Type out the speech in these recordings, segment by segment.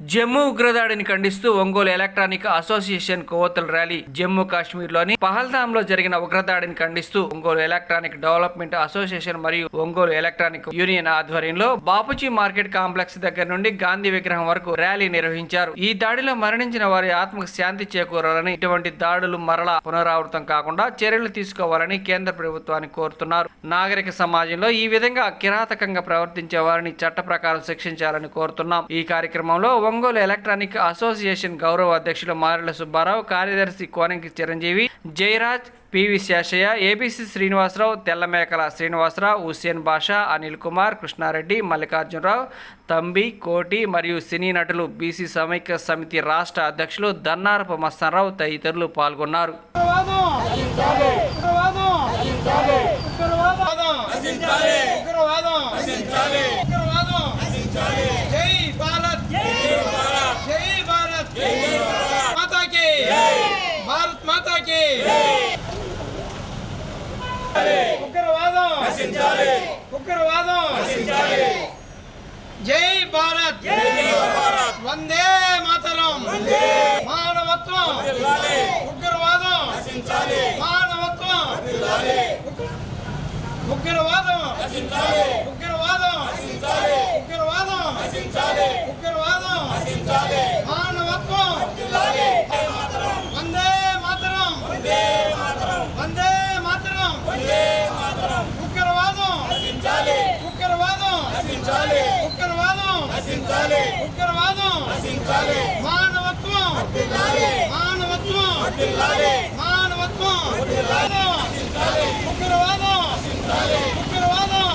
జమ్మూ ఉగ్రదాడిని ఖండిస్తూ Ongole electronic association కొవ్వొత్తుల ర్యాలీ జమ్మూ కాశ్మీర్లోని పహల్గామ్లో జరిగిన ఉగ్రదాడిని ఖండిస్తూ ఒంగోలు ఎలక్ట్రానిక్ డెవలప్మెంట్ అసోసియేషన్ మరియు ఒంగోలు ఎలక్ట్రానిక్ యూనియన్ ఆధ్వర్యంలో బాపుజీ మార్కెట్ కాంప్లెక్స్ దగ్గర నుండి గాంధీ విగ్రహం వరకు ర్యాలీ నిర్వహించారు. ఈ దాడిలో మరణించిన వారి ఆత్మకు శాంతి చేకూరాలని ఇటువంటి దాడులు మరలా పునరావృతం కాకుండా చర్యలు తీసుకోవాలని కేంద్ర ప్రభుత్వాన్ని కోరుతున్నారు. నాగరిక సమాజంలో ఈ విధంగా కిరాతకంగా ప్రవర్తించే వారిని చట్ట ప్రకారం శిక్షించాలని కోరుతున్నాం. ఈ కార్యక్రమంలో ఒంగోలు ఎలక్ట్రానిక్ అసోసియేషన్ గౌరవ అధ్యక్షులు మారెల సుబ్బారావు కార్యదర్శి కోనంకి చిరంజీవి జయరాజ్ పివి శేషయ్య ఏబీసీ శ్రీనివాసరావు తెల్లమేకల శ్రీనివాసరావు హుస్సేన్ బాషా అనిల్ కుమార్ కృష్ణారెడ్డి మల్లికార్జునరావు తంబి కోటి మరియు సినీ నటులు బీసీ సమైక్య సమితి రాష్ట్ర అధ్యక్షులు దన్నారపు మస్తారావు తదితరులు పాల్గొన్నారు. ఉగ్రవాదం ఉగ్రవాదం ఉగ్రవాదం ఉగ్రవాదం జై భారత్ జై భారత్ మాతా కి భారత్ మాతా కి ఉగ్రవాదం. ఉగ్రవాదం జై భారత్. వందే మాతరం. మానవత్వం. ఉగ్రవాదం. మానవత్వం. ఉగ్రవాదం. ఉగ్రవాదం. ఉగ్రవాదం. ఉగ్రవాదం మానవత్వం వందే మాతరం వందే మాతరం ఉగ్రవాదం ఉగ్రవాదం ఉగ్రవాదం ఉగ్రవాదం మానవత్వం మానవత్వం. మానవత్వం ఉగ్రవాదం ఉగ్రవాదం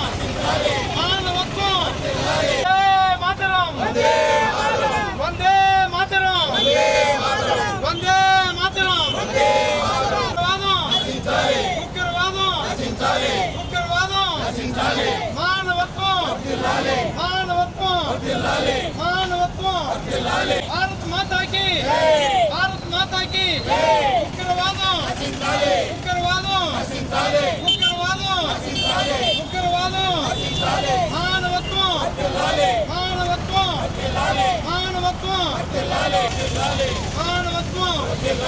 మానవత్వం. మాతరం. వందే మాతరం. వందే మాతరం. ఉగ్రవాదం. ఉగ్రవాదం. ఉగ్రవాదం. మానవత్వం. మానవత్వం. మానవత్వం. భారత్ మాతాకి భారత్ మాతాకి ఉగ్రవాదం ఉగ్రవాదం ఉగ్రవాదం ఉగ్రవాదం మానవత్వం మానవత్వం మానవత్వం మానవత్వం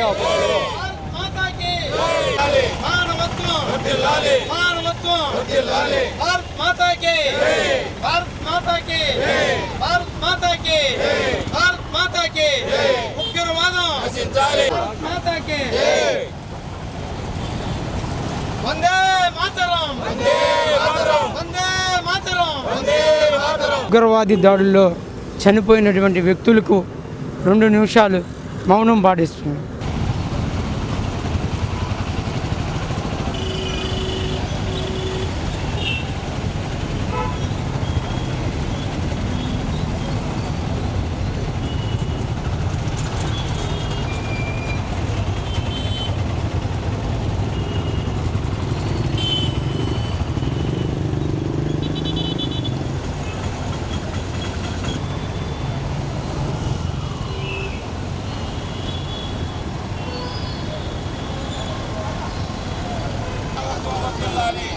భారత్ మాతాకి భారత్ మాతాకి భారత్ మాతాకి భారత్ మాతాకి ఉగ్రవాదం భారత్ మాతాకి వందే మాతరం వందే మాతరం వందే మాతరం వందే మాతరం ఉగ్రవాది దాడుల్లో చనిపోయినటువంటి వ్యక్తులకు రెండు నిమిషాలు మౌనం పాటిస్తున్నాం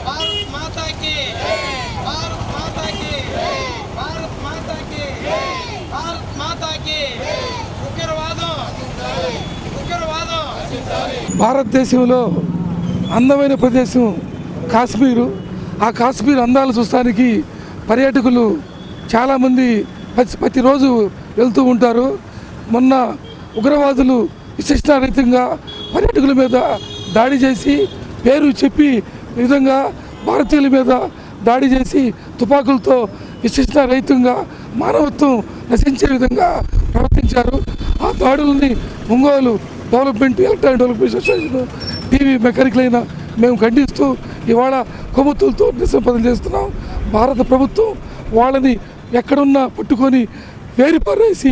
భారత్ మాతాకి భారత్ మాతాకి భారత్ మాతాకి భారత్ మాతాకి ఉగ్రవాదం ఉగ్రవాదం భారతదేశంలో అందమైన ప్రదేశం కాశ్మీరు. ఆ కాశ్మీర్ అందాలు చూస్తానికి పర్యాటకులు చాలామంది ప్రతి ప్రతిరోజు వెళ్తూ ఉంటారు. మొన్న ఉగ్రవాదులు విశిష్టారహితంగా పర్యాటకుల మీద దాడి చేసి పేరు చెప్పి విధంగా భారతీయుల మీద దాడి చేసి తుపాకులతో విశిష్టారహితంగా మానవత్వం నశించే విధంగా ప్రవర్తించారు. ఆ దాడుల్ని ముంగోలు development electronic development association TV mechanical మేము ఖండిస్తూ ఇవాళ కొవ్వొత్తులతో నిరసన చేస్తున్నాం. భారత ప్రభుత్వం వాళ్ళని ఎక్కడున్నా పట్టుకొని వేరుపరేసి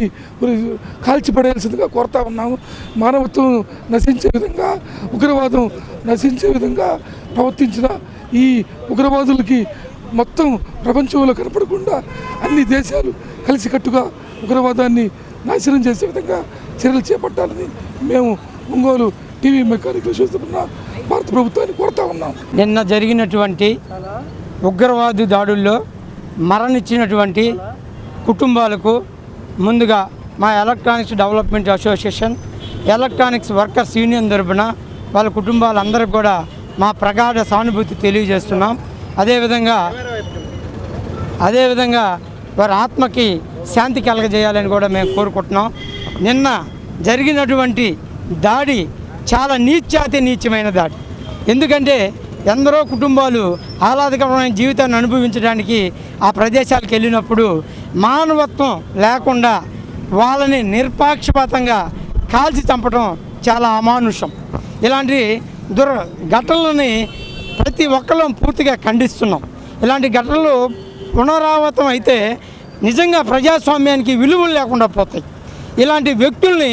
కాల్చిపడేసిందిగా కోరుతా ఉన్నాము. మానవత్వం నశించే విధంగా ఉగ్రవాదం నశించే విధంగా ప్రవర్తించిన ఈ ఉగ్రవాదులకి మొత్తం ప్రపంచంలో కనపడకుండా అన్ని దేశాలు కలిసికట్టుగా ఉగ్రవాదాన్ని నాశనం చేసే విధంగా చర్యలు చేపట్టాలని మేము ఒంగోలు టీవీ మెకానికల్ చూస్తున్న భారత ప్రభుత్వాన్ని కోరుతా ఉన్నాం. నిన్న జరిగినటువంటి ఉగ్రవాది దాడుల్లో మరణించినటువంటి కుటుంబాలకు ముందుగా మా electronics development association electronics workers union తరఫున వాళ్ళ కుటుంబాలందరికీ కూడా మా ప్రగాఢ సానుభూతి తెలియజేస్తున్నాం. అదేవిధంగా అదేవిధంగా వారి ఆత్మకి శాంతి కలగజేయాలని కూడా మేము కోరుకుంటున్నాం. నిన్న జరిగినటువంటి దాడి చాలా నీచాతి నీచమైన దాడి. ఎందుకంటే ఎందరో కుటుంబాలు ఆహ్లాదకరమైన జీవితాన్ని అనుభవించడానికి ఆ ప్రదేశాలకు వెళ్ళినప్పుడు మానవత్వం లేకుండా వాళ్ళని నిర్పాక్షపాతంగా కాల్చి చంపడం చాలా అమానుషం. ఇలాంటి దుర ఘటనలని ప్రతి ఒక్కరం పూర్తిగా ఖండిస్తున్నాం. ఇలాంటి ఘటనలు పునరావృతం అయితే నిజంగా ప్రజాస్వామ్యానికి విలువలు లేకుండా పోతాయి. ఇలాంటి వ్యక్తుల్ని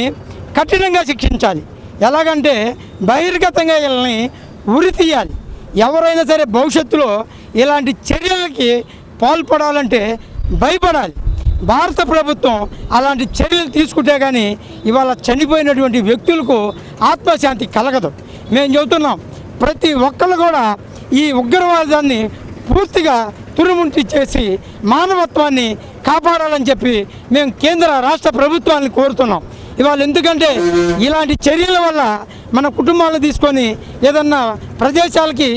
కఠినంగా శిక్షించాలి. ఎలాగంటే బహిర్గతంగా వీళ్ళని ఉరి తీయాలి. ఎవరైనా సరే భవిష్యత్తులో ఇలాంటి చర్యలకి పాల్పడాలంటే భయపడాలి. భారత ప్రభుత్వం అలాంటి చర్యలు తీసుకుంటే కానీ ఇవాళ చనిపోయినటువంటి వ్యక్తులకు ఆత్మశాంతి కలగదు. మేము చెబుతున్నాం ప్రతి ఒక్కళ్ళు కూడా ఈ ఉగ్రవాదాన్ని పూర్తిగా తురుముంటి చేసి మానవత్వాన్ని కాపాడాలని చెప్పి మేము కేంద్ర రాష్ట్ర ప్రభుత్వాన్ని కోరుతున్నాం. ఇవాళ ఎందుకంటే ఇలాంటి చర్యల వల్ల మన కుటుంబాలను తీసుకొని ఏదన్నా ప్రదేశాలకి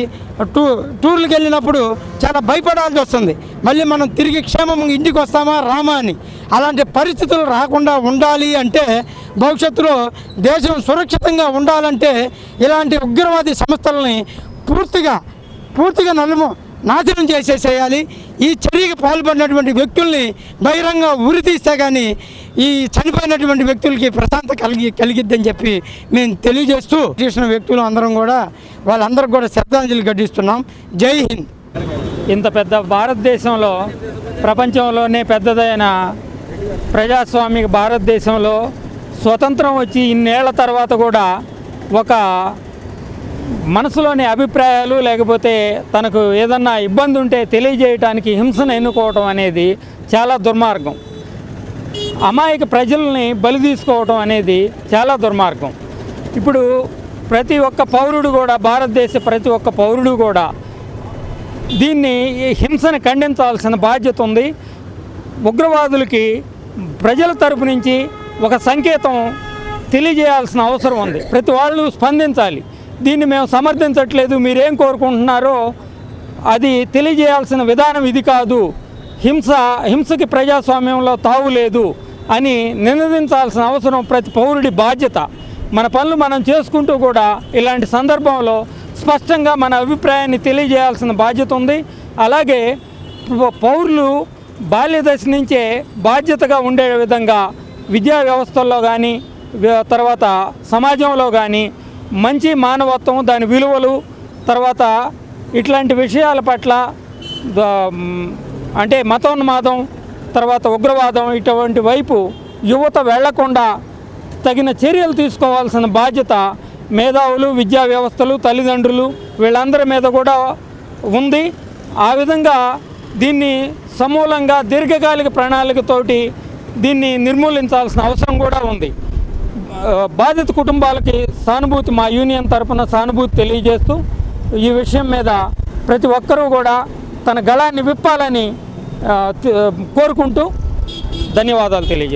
టూ టూర్లకు వెళ్ళినప్పుడు చాలా భయపడాల్సి వస్తుంది. మళ్ళీ మనం తిరిగి క్షేమంగా ఇంటికి వస్తామా రామా అని. అలాంటి పరిస్థితులు రాకుండా ఉండాలి అంటే భవిష్యత్తులో దేశం సురక్షితంగా ఉండాలంటే ఇలాంటి ఉగ్రవాది సంస్థలని పూర్తిగా పూర్తిగా నలుము నాశనం చేసేసేయాలి. ఈ చర్యకి పాల్పడినటువంటి వ్యక్తుల్ని బహిరంగ ఉరి తీస్తే కానీ ఈ చనిపోయినటువంటి వ్యక్తులకి ప్రశాంత కలిగి కలిగిద్దని చెప్పి మేము తెలియజేస్తూ చేసిన వ్యక్తులు అందరం కూడా వాళ్ళందరికి కూడా శ్రద్ధాంజలి ఘటిస్తున్నాం. జై హింద్. ఇంత పెద్ద భారతదేశంలో ప్రపంచంలోనే పెద్దదైన ప్రజాస్వామిక భారతదేశంలో స్వతంత్రం వచ్చి ఇన్నేళ్ళ తర్వాత కూడా ఒక మనసులోని అభిప్రాయాలు లేకపోతే తనకు ఏదన్నా ఇబ్బంది ఉంటే తెలియజేయటానికి హింసను ఎన్నుకోవటం అనేది చాలా దుర్మార్గం. అమాయక ప్రజల్ని బలి తీసుకోవటం అనేది చాలా దుర్మార్గం. ఇప్పుడు ప్రతి ఒక్క పౌరుడు కూడా భారతదేశ ప్రతి ఒక్క పౌరుడు కూడా దీన్ని ఈ హింసను ఖండించాల్సిన బాధ్యత ఉంది. ఉగ్రవాదులకి ప్రజల తరపు నుంచి ఒక సంకేతం తెలియజేయాల్సిన అవసరం ఉంది. ప్రతి వాళ్ళు స్పందించాలి. దీన్ని మేము సమర్థించట్లేదు మీరేం కోరుకుంటున్నారో అది తెలియజేయాల్సిన విధానం ఇది కాదు. హింస హింసకి ప్రజాస్వామ్యంలో తావు లేదు అని నినదించాల్సిన అవసరం ప్రతి పౌరుడి బాధ్యత. మన పనులు మనం చేసుకుంటూ కూడా ఇలాంటి సందర్భంలో స్పష్టంగా మన అభిప్రాయాన్ని తెలియజేయాల్సిన బాధ్యత ఉంది. అలాగే పౌరులు బాల్యదశ నుంచే బాధ్యతగా ఉండే విధంగా విద్యా వ్యవస్థల్లో కానీ తర్వాత సమాజంలో కానీ మంచి మానవత్వం దాని విలువలు తర్వాత ఇట్లాంటి విషయాల పట్ల అంటే మతోన్మాదం తర్వాత ఉగ్రవాదం ఇటువంటి వైపు యువత వెళ్ళకుండా తగిన చర్యలు తీసుకోవాల్సిన బాధ్యత మేధావులు విద్యా వ్యవస్థలు తల్లిదండ్రులు వీళ్ళందరి మీద కూడా ఉంది. ఆ విధంగా దీన్ని సమూలంగా దీర్ఘకాలిక ప్రణాళికతోటి దీన్ని నిర్మూలించాల్సిన అవసరం కూడా ఉంది. బాధిత కుటుంబాలకి సానుభూతి మా యూనియన్ తరఫున సానుభూతి తెలియజేస్తూ ఈ విషయం మీద ప్రతి ఒక్కరూ కూడా తన గళాన్ని విప్పాలని కోరుకుంటూ ధన్యవాదాలు తెలియజేస్తాను